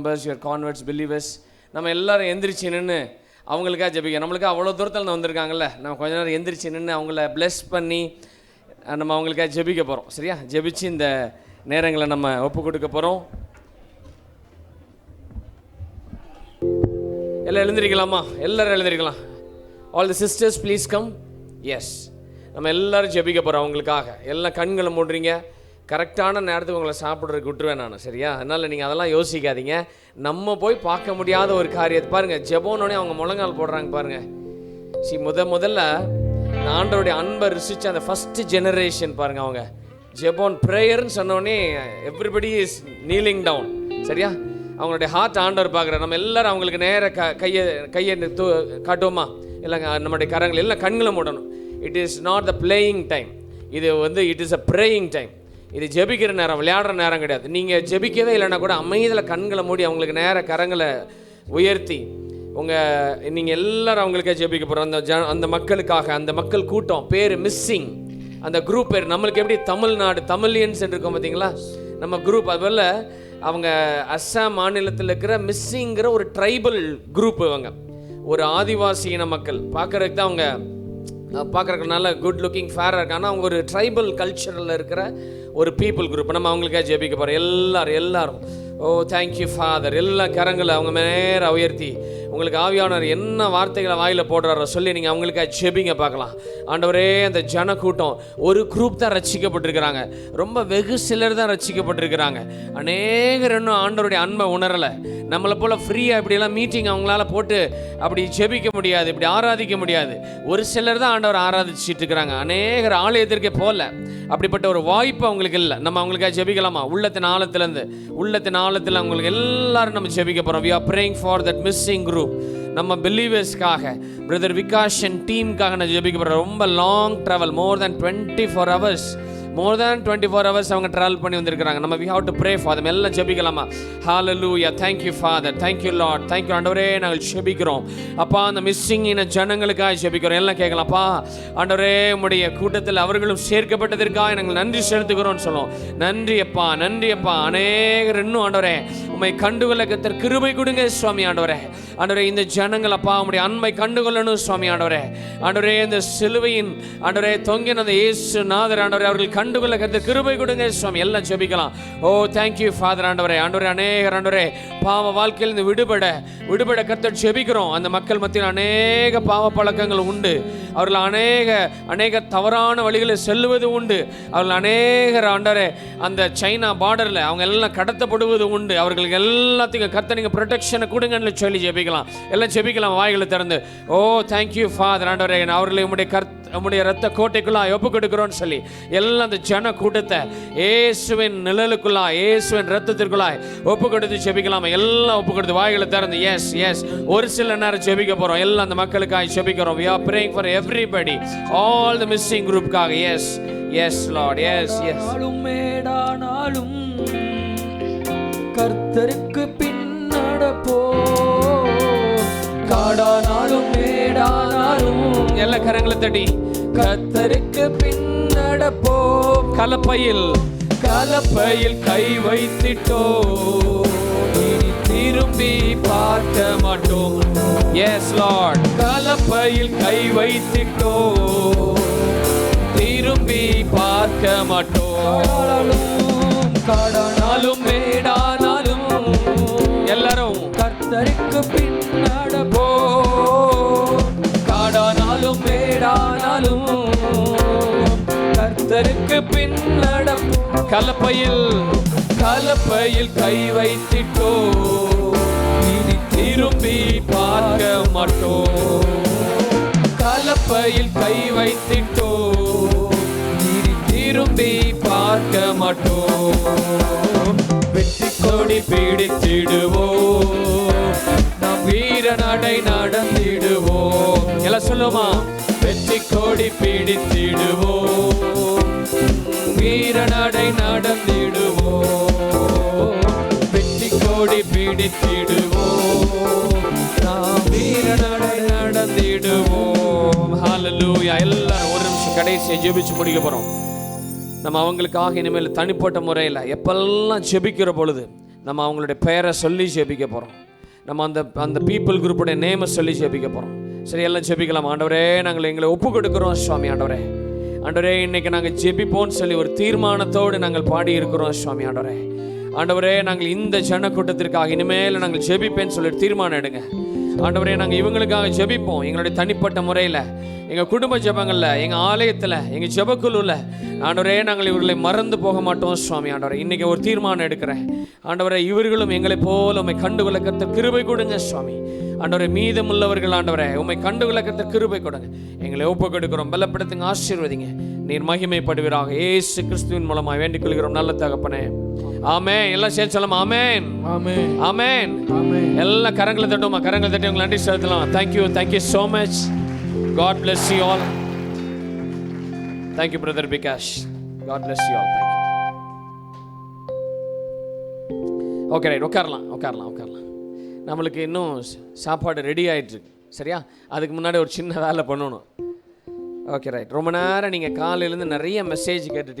Members your converts believers நம்ம எல்லாரும் எந்திரிச்சு நின்று அவங்களுக்காக ஜெபிக்க நம்மளுக்கு அவ்வளோ தூரத்தில் வந்திருக்காங்கல்ல நம்ம கொஞ்ச நேரம் எந்திரிச்சு நின்று அவங்கள ப்ளெஸ் பண்ணி நம்ம அவங்களுக்காக ஜெபிக்க போகிறோம் சரியா? ஜெபிச்சு இந்த நேரங்களை நம்ம ஒப்பு கொடுக்க போகிறோம் எல்லாம் எழுந்திரிக்கலாமா? எல்லோரும் எழுந்திருக்கலாம். All the sisters please come yes நம்ம எல்லாரும் ஜெபிக்க போகிறோம் அவங்களுக்காக. எல்லாம் கண்களை மூடுறீங்க. கரெக்டான நேரத்துக்கு உங்களை சாப்பிட்றதுக்கு விட்டுருவேன் நான் சரியா? அதனால் நீங்கள் அதெல்லாம் யோசிக்காதீங்க. நம்ம போய் பார்க்க முடியாத ஒரு காரியத்தை பாருங்கள் ஜெபோனோடனே அவங்க முழங்கால் போடுறாங்க பாருங்கள் சி முத முதல்ல ஆண்டோடைய ஆண்டவருடைய அன்பை ருசிச்ச அந்த ஃபஸ்ட்டு ஜெனரேஷன் பாருங்கள் அவங்க. ஜெபோன் ப்ரேயர்னு சொன்னோடனே எவ்ரிபடி இஸ் நீலிங் டவுன் சரியா? அவங்களுடைய ஹார்ட் ஆண்டவர் பார்க்குற நம்ம எல்லாரும் அவங்களுக்கு நேர க கையை கையை தூ காட்டுவோமா? இல்லைங்க நம்முடைய கரங்கள் எல்லாம் கண்களை மூடணும். It is not the playing time இது வந்து it is a praying time இது ஜெபிக்கிற நேரம் விளையாடுற நேரம் கிடையாது. நீங்கள் ஜெபிக்கவே இல்லைன்னா கூட அமைதியில் கண்களை மூடி அவங்களுக்கு நேர கரங்களை உயர்த்தி உங்கள் நீங்கள் எல்லாரும் அவங்களுக்கே ஜெபிக்க போகிறோம் அந்த ஜ அந்த மக்களுக்காக அந்த மக்கள் கூட்டம் பேர் மிஸ்ஸிங் அந்த குரூப் பேர் நம்மளுக்கு எப்படி தமிழ்நாடு தமிழியன்ஸ் இருக்கோம் பார்த்தீங்களா நம்ம குரூப் அதுபோல் அவங்க அஸ்ஸாம் மாநிலத்தில் இருக்கிற மிஸ்ஸிங்கிற ஒரு ட்ரைபல் குரூப் இவங்க. ஒரு ஆதிவாசி இன மக்கள். பார்க்குறதுக்கு தான் அவங்க பார்க்குறக்கு நல்ல குட் லுக்கிங் ஃபேராக இருக்காங்க. அவங்க ஒரு ட்ரைபல் கல்ச்சரில் இருக்கிற ஒரு பீப்புள் குரூப் நம்ம அவங்களுக்காக ஜெபிக்க போகிறோம் எல்லாரும் எல்லாரும். ஓ தேங்க்யூ ஃபாதர் எல்லா கரங்களை அவங்க நேராக உயர்த்தி உங்களுக்கு ஆவியானவர் என்ன வார்த்தைகளை வாயில் போடுறாரோ சொல்லி நீங்கள் அவங்களுக்காக ஜெபிங்க பார்க்கலாம். ஆண்டவரே அந்த ஜனக்கூட்டம் ஒரு குரூப் தான் ரசிக்கப்பட்டிருக்கிறாங்க ரொம்ப வெகு சிலர் தான் ரசிக்கப்பட்டிருக்கிறாங்க அநேகர் இன்னும் ஆண்டவருடைய அன்பை உணரலை. நம்மளை போல் ஃப்ரீயாக இப்படியெல்லாம் மீட்டிங் அவங்களால போட்டு அப்படி ஜெபிக்க முடியாது இப்படி ஆராதிக்க முடியாது. ஒரு சிலர் தான் ஆண்டவர் ஆராதிச்சுட்டு இருக்கிறாங்க. அநேகர் ஆலயத்திற்கே போகல அப்படிப்பட்ட ஒரு வாய்ப்பு அவங்களுக்கு இல்லை. நம்ம அவங்களுக்காக ஜெபிக்கலாமா? உள்ளத்தின் ஆழத்துலேருந்து. உள்ளத்தின் ஆழத்தில் அவங்களுக்கு எல்லாரும் நம்ம ஜெபிக்க போகிறோம் we are praying for that missing group நம்ம பிலீவர்ஸ்க்காக பிரதர் விகாஷ் அண்ட் டீமுக்காக நான் ஜெபிக்க போகிறேன் ரொம்ப long travel more than twenty four hours more than twenty four hours அவங்க ட்ராவல் பண்ணி வந்திருக்கிறாங்க. நம்ம we have to pray father them எல்லாம் ஜெபிக்கலாமா? Hallelujah thank you father thank you lot thank you ஆண்டவரே. நாங்கள் ஜெபிக்கிறோம். அப்பா அந்த மிஸ்ஸிங் இன ஜனங்களுக்காக ஜெபிக்கிறோம். எல்லாம் கேட்கலாம்ப்பா ஆண்டவரே உடைய கூட்டத்தில் அவர்களும் சேர்க்கப்பட்டதற்காக நாங்கள் நன்றி செலுத்துகிறோம்னு சொல்லுவோம். நன்றி அப்பா. நன்றி அப்பா. அநேகர் இன்னும் ஆண்டவரே உண்மை கண்டுகொள்ள கத்தர் கிருபை கொடுங்க சுவாமி ஆண்டவரே. ஆண்டவரே இந்த ஜனங்கள் அப்பா உடைய அன்பை கண்டுகொள்ளணும் சுவாமி ஆண்டவரே. ஆண்டவரே இந்த சிலுவையின் ஆண்டவரே தொங்கின அந்த இயேசு நாதர் ஆண்டவரே அவர்கள் ஆண்டுகளை கத்தர் கிருபை கொடுங்க சுவாமி. எல்லாம் ஜெபிக்கலாம். ஓ தேங்க்யூ ஃபாதர் ஆண்டவரே. ஆண்டவரே அநேகர் ஆண்டவரே. பாவ வாழ்க்கையில் இருந்து விடுபட விடுபட கத்தர் ஜெபிக்கிறோம். அந்த மக்கள் மத்தியில் அநேக பாவ பழக்கங்கள் உண்டு. அவர்கள் அநேக அநேக தவறான வழிகளில் செல்லுவது உண்டு. அவர்கள் அநேகர் ஆண்டவரே அந்த சைனா பார்டரில் அவங்க எல்லாம் கடத்தப்படுவது உண்டு. அவர்களுக்கு எல்லாத்துக்கும் கத்த நீங்கள் ப்ரொடெக்ஷனை கொடுங்கன்னு சொல்லி ஜெபிக்கலாம். எல்லாம் ஜெபிக்கலாம் வாய்களை திறந்து. ஓ தேங்க்யூ ஃபாதர் ஆண்டவரே. அவர்களை உங்களுடைய கர்த்த நம்முடைய ரத்த கோட்டைக்குள்ளாய் ஒப்பு கொடுக்கிறோம்னு சொல்லி எல்லாம் அந்த ஜன கூட்டத்தை இயேசுவின் நிழலுக்குள்ளா இயேசுவின் ரத்தத்திற்குள்ளாய் ஒப்பு கொடுத்து செபிக்கலாமா எல்லாம் ஒப்பு கொடுத்து வாய்களை திறந்து எஸ் எஸ் ஒரு சில நேரம் செபிக்க போறோம். எல்லாம் அந்த மக்களுக்காக செபிக்கிறோம் you are praying for everybody all the missing குரூப்காக yes yes lord yes yes நாளும் மேடானாலும் கர்த்தருக்கு எல்லா கரங்களை தட்டி. கர்த்தருக்கு பின்னடப்போ கலப்பையில். கலப்பையில் கை வைத்திட்டோ. திரும்பி பார்க்க மாட்டோம் எஸ் லார்ட் கலப்பையில் கை வைத்திட்டோ. திரும்பி பார்க்க மாட்டோம் காடானாலும் மேடானாலும். எல்லாரும். கர்த்தருக்கு பின்னடப்போ கர்த்தருக்கு பின்னடப்போ கலப்பையில் கலப்பையில் கை வைத்திட்டோ. இனி திரும்பி பார்க்க மாட்டோம் கலப்பையில் கை வைத்திட்டோ. இனி திரும்பி பார்க்க மாட்டோம் வெற்றி கொடி பிடித்திடுவோம் நாம் வீர நடை நடந்திடுவோம் எல்லாம் சொல்லுமா? வெற்றி கொடி பிடித்திடுவோம் நடந்திடுவோம். வெற்றி கோடி பிடித்திடுவோம். நாம் வீர நடை நடந்திடுவோம். ஹாலலூயா எல்லாரும் ஒரு நிமிஷம் கடைசியை ஜெபிச்சு முடிக்க போறோம். நம்ம அவங்களுக்காக இனிமேல் தனிப்பட்ட முறையில் எப்பெல்லாம் ஜெபிக்கிற பொழுது நம்ம அவங்களுடைய பெயரை சொல்லி ஜெபிக்க போகிறோம் நம்ம அந்த அந்த பீப்புள் குரூப்புடைய நேமை சொல்லி ஜெபிக்க போகிறோம் சரி எல்லாம் ஜெபிக்கலாம். ஆண்டவரே நாங்கள் எங்களை ஒப்பு கொடுக்குறோம் சுவாமி ஆண்டவரே. ஆண்டவரே இன்னைக்கு நாங்கள் ஜெபிப்போம்னு சொல்லி ஒரு தீர்மானத்தோடு நாங்கள் பாடியிருக்கிறோம் சுவாமி ஆண்டவரே. ஆண்டவரே நாங்கள் இந்த ஜன கூட்டத்திற்காக இனிமேல் நாங்கள் ஜெபிப்பேன்னு சொல்லி தீர்மானம் எடுங்க. ஆண்டவரே நாங்கள் இவங்களுக்காக ஜெபிப்போம் எங்களுடைய தனிப்பட்ட முறையில். எங்கள் குடும்ப ஜெபங்களில் எங்கள் ஆலயத்தில் எங்கள் ஜெபக்குழுவில் ஆண்டவரே நாங்கள் இவர்களை மறந்து போக மாட்டோம் சுவாமி ஆண்டவரே. இன்றைக்கி ஒரு தீர்மானம் எடுக்கிறேன். ஆண்டவரே இவர்களும் எங்களை போல உண்மை கண்டு விளக்கத்தை கிருபை கொடுங்க சுவாமி. ஆண்டவரே மீதமுள்ளவர்கள் ஆண்டவரே உண்மை கண்டு விளக்கத்தை கிருபை கொடுங்க. எங்களை ஒப்பு கொடுக்கிறோம் பலப்படுத்துங்க ஆசீர்வதிங்க. நீர் மகிமைப்படுவீராக. ஏசு கிறிஸ்துவின் மூலமாக வேண்டிக் கொள்கிறோம் நல்ல தகப்பனே. ஆமே எல்லாம் சேர்ந்து சொல்லலாம் ஆமேன். ஆமென். ஆமேன். ஆமென். எல்லாம் கரங்களை தட்டுமா கரங்களை தட்டி உங்களுக்கு நன்றி செலுத்தலாம். Thank you thank you so much god bless you all thank you brother Bikash god bless you all thank you okay right உட்காரலாம் உட்காரலாம் உட்காரலாம். நம்மளுக்கு இன்னும் சாப்பாடு ரெடி ஆகிட்டுருக்கு சரியா? அதுக்கு முன்னாடி ஒரு சின்ன வேலை பண்ணணும். ஓகே ரைட் ரொம்ப நேரம் நீங்கள் காலையிலேருந்து நிறைய மெசேஜ் கேட்டுட்டீங்க.